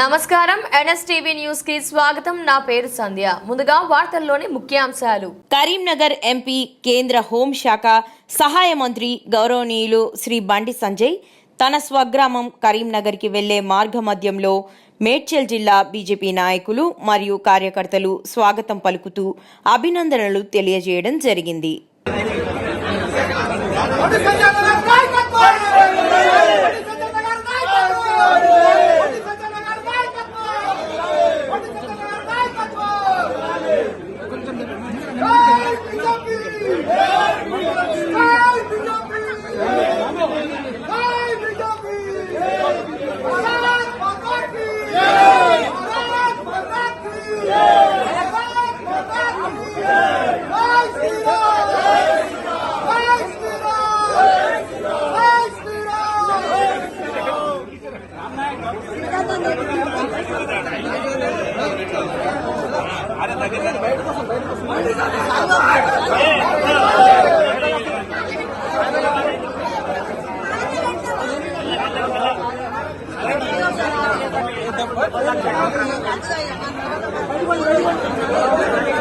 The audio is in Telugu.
నమస్కారం. ఎన్ఎస్టీవీ న్యూస్కి స్వాగతం. నా పేరు సంధ్య. ముందుగా వార్తల్లోని ముఖ్యాంశాలు. కరీంనగర్ ఎంపీ కేంద్ర హోంశాఖ సహాయ మంత్రి గౌరవనీయులు శ్రీ బండి సంజయ్ తన స్వగ్రామం కరీంనగర్కి వెళ్ళే మార్గమధ్యంలో మేడ్చల్ జిల్లా బీజేపీ నాయకులు మరియు కార్యకర్తలు స్వాగతం పలుకుతూ అభినందనలు తెలియజేయడం జరిగింది. ¡Vamos!